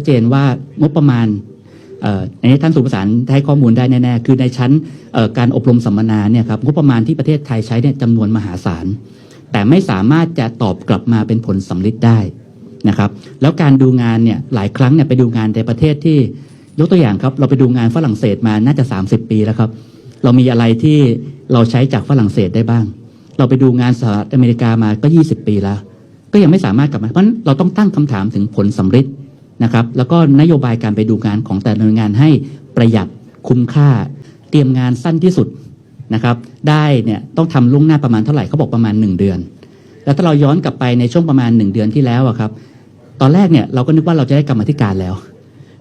ชัดเจนว่างบประมาณในนี้ท่านสุประสานให้ข้อมูลได้แน่ๆ คือในชั้นการอบรมสัมมนาเนี่ยครับงบประมาณที่ประเทศไทยใช้เนี่ยจำนวนมหาศาล แต่ไม่สามารถจะตอบกลับมาเป็นผลสำลิดได้นะครับแล้วการดูงานเนี่ยหลายครั้งเนี่ยไปดูงานในประเทศที่ยกตัวอย่างครับ เราไปดูงานฝรั่งเศสมาน่าจะ 30 ปีแล้วครับ เรามีอะไรที่เราใช้จากฝรั่งเศสได้บ้าง เราไปดูงานสหรัฐอเมริกามาก็ 20 ปีแล้ว ก็ยังไม่สามารถกลับมาเพราะเราต้องตั้งคำถามถึงผลสำลิด นะครับ แล้วก็นโยบายการไปดูงานของแต่ละหน่วยงานให้ประหยัดคุ้มค่า เตรียมงานสั้นที่สุดนะครับ ได้เนี่ยต้องทำล่วงหน้าประมาณเท่าไหร่เขาบอกประมาณ 1 เดือน แล้วถ้าเราย้อนกลับไปในช่วงประมาณ 1 เดือนที่แล้วอะครับ ตอนแรกเนี่ยเราก็นึกว่าเราจะได้กรรมธิการแล้ว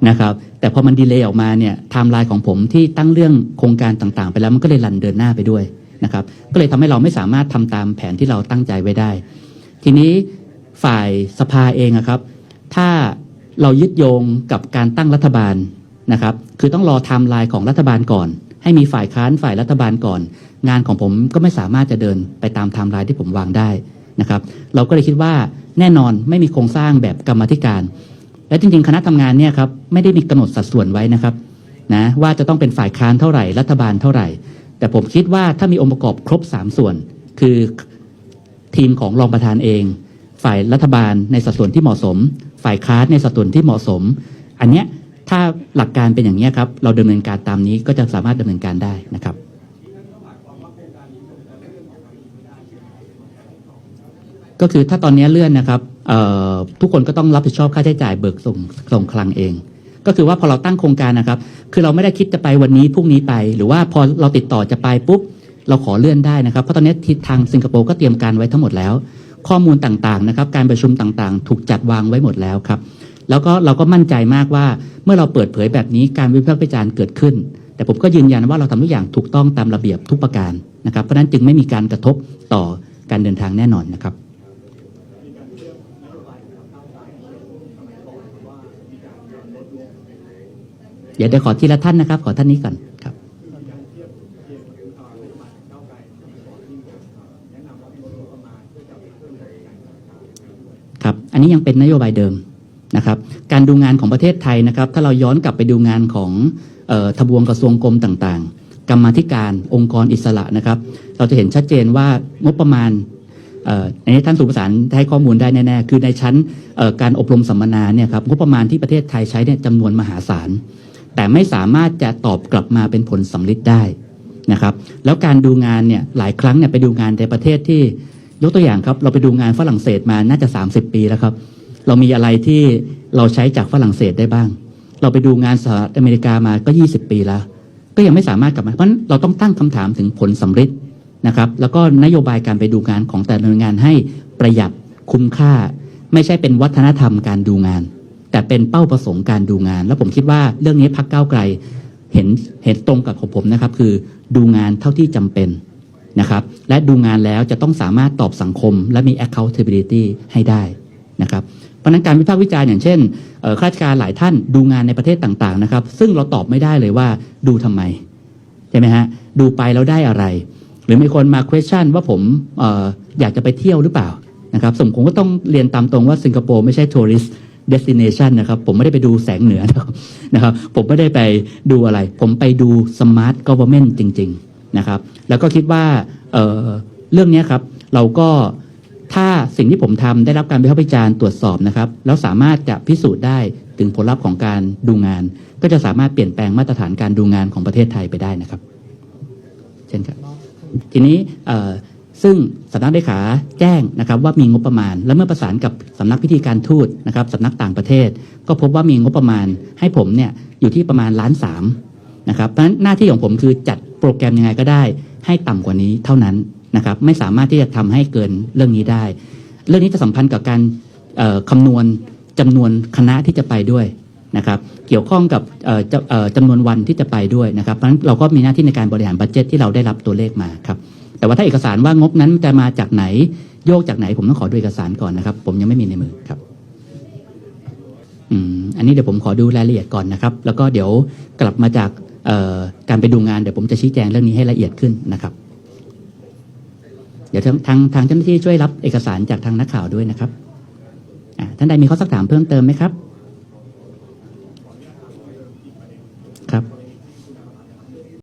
นะครับ แต่พอมันดีเลย์ออกมาเนี่ยไทม์ไลน์ของผมที่ตั้งเรื่องโครงการต่างๆ ไปแล้วมันก็เลยรันเดินหน้าไปด้วยนะครับ ก็เลยทำให้เราไม่สามารถทำตามแผนที่เราตั้งใจไว้ได้ ทีนี้ฝ่ายสภาเองอะครับ ถ้า เรายึดโยงกับการตั้งรัฐบาลนะครับ คือต้องรอไทม์ไลน์ของรัฐบาลก่อน ให้มีฝ่ายค้านฝ่ายรัฐบาลก่อน งานของผมก็ไม่สามารถจะเดินไปตามไทม์ไลน์ที่ผมวางได้นะครับ เราก็เลยคิดว่าแน่นอนไม่มีโครงสร้างแบบกรรมธิการ และจริง ๆ คณะทำงานเนี่ยครับไม่ได้มีกำหนดสัดส่วนไว้นะครับนะว่าจะต้องเป็นฝ่ายค้านเท่าไหร่รัฐบาลเท่าไหร่ แต่ผมคิดว่าถ้ามีองค์ประกอบครบ 3 ส่วน คือทีมของรองประธานเอง ฝ่ายรัฐบาลในสัดส่วนที่เหมาะสม ฝ่ายค้านในสัดส่วนที่เหมาะสม อันเนี้ยถ้าหลักการเป็นอย่างนี้ครับ เราดำเนินการตามนี้ก็จะสามารถดำเนินการได้นะครับ ก็คือถ้าตอนนี้เลื่อนนะครับทุกคนก็ต้องรับผิดชอบค่าใช้จ่ายเบิกส่งส่งคลังเอง ก็คือว่าพอเราตั้งโครงการนะครับ คือเราไม่ได้คิดจะไปวันนี้พรุ่งนี้ไป หรือว่าพอเราติดต่อจะไปปุ๊บเราขอเลื่อนได้นะครับ เพราะตอนนี้ทิศทางสิงคโปร์ก็เตรียมการไว้ทั้งหมดแล้ว ข้อมูลต่างๆนะครับ การประชุมต่างๆ ถูกจัดวางไว้หมดแล้วครับ แล้วก็เราก็มั่นใจมากว่าเมื่อเราเปิดเผยแบบนี้การวิพากษ์วิจารณ์เกิดขึ้น แต่ผมก็ยืนยันว่าเราทำทุกอย่างถูกต้องตามระเบียบทุกประการนะครับ เพราะนั้นจึงไม่มีการกระทบต่อการเดินทางแน่นอนนะครับเดี๋ยวเดี๋ยวขอทีละท่านนะครับ ขอท่านนี้ก่อนครับ ครับ อั นนี้ยังเป็นนโยบายเดิมนะครับ การดูงานของประเทศไทยนะครับ ถ้าเราย้อนกลับไปดูงานของออทบวงกระทรวงกรมต่างๆ กรรมธิการองค์กรอิสระนะครับ เราจะเห็นชัดเจนว่างบประมาณอ่อในนี้ท่านสุประสานให้ข้อมูลได้แน่ๆ คือในชั้นการอบรมสัมมนาเนี่ยครับงบประมาณที่ประเทศไทยใช้เนี่ยจำนวนมหาศาล แต่ไม่สามารถจะตอบกลับมาเป็นผลสำลิดได้นะครับ แล้วการดูงานเนี่ยหลายครั้งเนี่ยไปดูงานในประเทศที่ ยกตัวอย่างครับ เราไปดูงานฝรั่งเศสมาน่าจะ 30 ปีแล้วครับ เรามีอะไรที่เราใช้จากฝรั่งเศสได้บ้าง เราไปดูงานสหรัฐอเมริกามาก็ 20 ปีแล้ว ก็ยังไม่สามารถกลับมาเพราะนั้นเราต้องตั้งคำถามถึงผลสำลิดนะครับแล้วก็นโยบายการไปดูงานของแต่ละหน่วยงานให้ประหยัดคุ้มค่า ไม่ใช่เป็นวัฒนธรรมการดูงาน แต่เป็นเป้าประสงค์การดูงาน แล้วผมคิดว่าเรื่องนี้พักเก้าไกลเห็นเห็นตรงกับของผมนะครับ คือดูงานเท่าที่จำเป็น นะครับ และดูงานแล้วจะต้องสามารถตอบสังคม และมี accountability ให้ได้นะครับเพราะนั้นการวิพากษ์วิจารณ์อย่างเช่นข้าราชการหลายท่านดูงานในประเทศต่างๆนะครับ ซึ่งเราตอบไม่ได้เลยว่าดูทำไม ใช่ไหมฮะ ดูไปแล้วได้อะไร หรือมีคนมา question ว่าผมอออยากจะไปเที่ยวหรือเปล่านะครับสมผมก็ต้องเรียนตามตรงว่าสิงคโปร์ไม่ใช่ tourist destination นะครับ ผมไม่ได้ไปดูแสงเหนือนะครับ ผมไม่ได้ไปดูอะไร ผมไปดู smart government จริง ๆ นะครับ แล้วก็คิดว่าเเรื่องนี้ครับเราก็ถ้าสิ่งที่ผมทำได้รับการวิพากษ์วิจารณ์ตรวจสอบนะครับ แล้วสามารถจะพิสูจน์ได้ถึงผลลัพธ์ของการดูงาน ก็จะสามารถเปลี่ยนแปลงมาตรฐานการดูงานของประเทศไทยไปได้นะครับ เช่นครับ ทีนี้ซึ่งสำนักเลขาแจ้งนะครับว่ามีงบประมาณ และเมื่อประสานกับสำนักพิธีการทูตนะครับสำนักต่างประเทศ ก็พบว่ามีงบประมาณให้ผมเนี่ยอยู่ที่ประมาณล้านสามนะครับเพราะฉะนั้นหน้าที่ของผมคือจัด โปรแกรมยังไงก็ได้ ให้ต่ำกว่านี้เท่านั้นนะครับไม่สามารถที่จะทำให้เกินเรื่องนี้ได้ เรื่องนี้จะสัมพันธ์กับการเอ่อคำนวณจำนวนคณะที่จะไปด้วยนะครับเกี่ยวข้องกับจจำนวนวันที่จะไปด้วยนะครับเพราะฉะนั้นเราก็มีหน้าที่ในการบริหารบัตเจ็ตที่เราได้รับตัวเลขมาครับแต่ว่าถ้าเอกสารว่างบนั้นจะมาจากไหนโยกจากไหนผมต้องขอดูเอกสารก่อนนะครับ ผมยังไม่มีในมือครับอืมอันนี้เดี๋ยวผมขอดูรายละเอียดก่อนนะครับ แล้วก็เดี๋ยวกลับมาจาก การไปดูงานเดี๋ยวผมจะชี้แจงเรื่องนี้ให้ละเอียดขึ้นนะครับ เดี๋ยวทางทางทางเจ้าหน้าที่ช่วยรับเอกสารจากทางนักข่าวด้วยนะครับท่านใดมีข้อสักถามเพิ่มเติมไหมครับ